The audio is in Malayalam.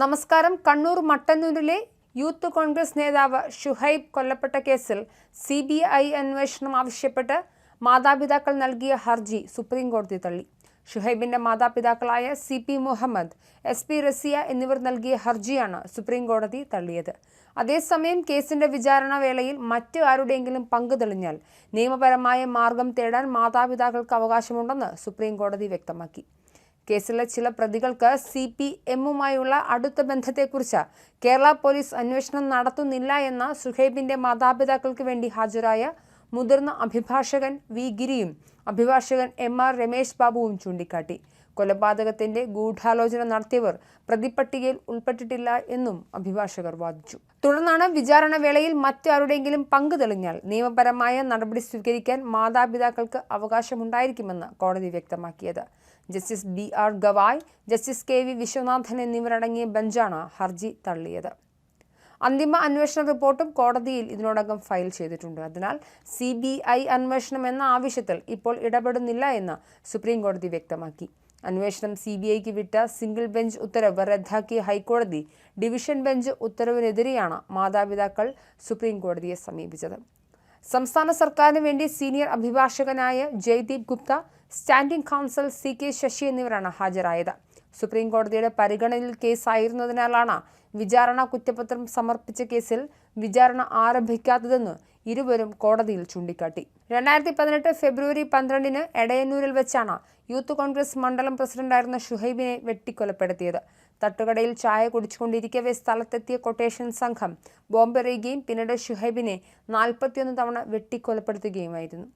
നമസ്കാരം. കണ്ണൂർ മട്ടന്നൂരിലെ യൂത്ത് കോൺഗ്രസ് നേതാവ് ഷുഹൈബ് കൊല്ലപ്പെട്ട കേസിൽ സി ബി ഐ അന്വേഷണം ആവശ്യപ്പെട്ട് മാതാപിതാക്കൾ നൽകിയ ഹർജി സുപ്രീം കോടതി തള്ളി. ഷുഹൈബിന്റെ മാതാപിതാക്കളായ C P Muhammad S P Razia എന്നിവർ നൽകിയ ഹർജിയാണ് സുപ്രീം കോടതി തള്ളിയത്. അതേസമയം കേസിന്റെ വിചാരണ വേളയിൽ മറ്റു ആരുടെയെങ്കിലും പങ്ക് തെളിഞ്ഞാൽ നിയമപരമായ മാർഗം തേടാൻ മാതാപിതാക്കൾക്ക് അവകാശമുണ്ടെന്ന് സുപ്രീം കോടതി വ്യക്തമാക്കി. കേസിലെ ചില പ്രതികൾക്ക് സി പി എമ്മുമായുള്ള അടുത്ത ബന്ധത്തെക്കുറിച്ച് കേരള പോലീസ് അന്വേഷണം നടത്തുന്നില്ല എന്ന സുഹൈബിന്റെ മാതാപിതാക്കൾക്ക് വേണ്ടി ഹാജരായ മുതിർന്ന അഭിഭാഷകൻ വി ഗിരിയും അഭിഭാഷകൻ എം ആർ രമേശ് ബാബുവും ചൂണ്ടിക്കാട്ടി. കൊലപാതകത്തിന്റെ ഗൂഢാലോചന നടത്തിയവർ പ്രതിപട്ടികയിൽ ഉൾപ്പെട്ടിട്ടില്ല എന്നും അഭിഭാഷകർ വാദിച്ചു. തുടർന്നാണ് വിചാരണ വേളയിൽ മറ്റാരുടെയെങ്കിലും പങ്ക് തെളിഞ്ഞാൽ നിയമപരമായ നടപടി സ്വീകരിക്കാൻ മാതാപിതാക്കൾക്ക് അവകാശമുണ്ടായിരിക്കുമെന്ന് കോടതി വ്യക്തമാക്കിയത്. Justice B R Gavai justice K V Viswanathan എന്നിവരടങ്ങിയ ബെഞ്ചാണ് ഹർജി തള്ളിയത്. അന്തിമ അന്വേഷണ റിപ്പോർട്ടും കോടതിയിൽ ഇതിനോടകം ഫയൽ ചെയ്തിട്ടുണ്ട്. അതിനാൽ സി അന്വേഷണം എന്ന ആവശ്യത്തിൽ ഇപ്പോൾ ഇടപെടുന്നില്ല എന്ന് സുപ്രീം കോടതി വ്യക്തമാക്കി. അന്വേഷണം സി ബി ഐക്ക് വിട്ട സിംഗിൾ ബെഞ്ച് ഉത്തരവ് റദ്ദാക്കിയ ഹൈക്കോടതി ഡിവിഷൻ ബെഞ്ച് ഉത്തരവിനെതിരെയാണ് മാതാപിതാക്കൾ സുപ്രീം കോടതിയെ സമീപിച്ചത്. സംസ്ഥാന സർക്കാരിന് വേണ്ടി സീനിയർ അഭിഭാഷകനായ Jaideep Gupta standing counsel C K Sasi എന്നിവരാണ് ഹാജരായത്. സുപ്രീം കോടതിയുടെ പരിഗണനയിൽ കേസായിരുന്നതിനാലാണ് വിചാരണ കുറ്റപത്രം സമർപ്പിച്ച കേസിൽ വിചാരണ ആരംഭിക്കാത്തതെന്ന് ഇരുവരും കോടതിയിൽ ചൂണ്ടിക്കാട്ടി. രണ്ടായിരത്തി പതിനെട്ട് ഫെബ്രുവരി പന്ത്രണ്ടിന് എടയന്നൂരിൽ വെച്ചാണ് യൂത്ത് കോൺഗ്രസ് മണ്ഡലം പ്രസിഡന്റായിരുന്ന ഷുഹൈബിനെ വെട്ടിക്കൊലപ്പെടുത്തിയത്. തട്ടുകടയിൽ ചായ കുടിച്ചുകൊണ്ടിരിക്കവേ സ്ഥലത്തെത്തിയ കൊട്ടേഷൻ സംഘം ബോംബെറിയുകയും പിന്നീട് ഷുഹൈബിനെ നാൽപ്പത്തിയൊന്ന് തവണ വെട്ടിക്കൊലപ്പെടുത്തുകയുമായിരുന്നു.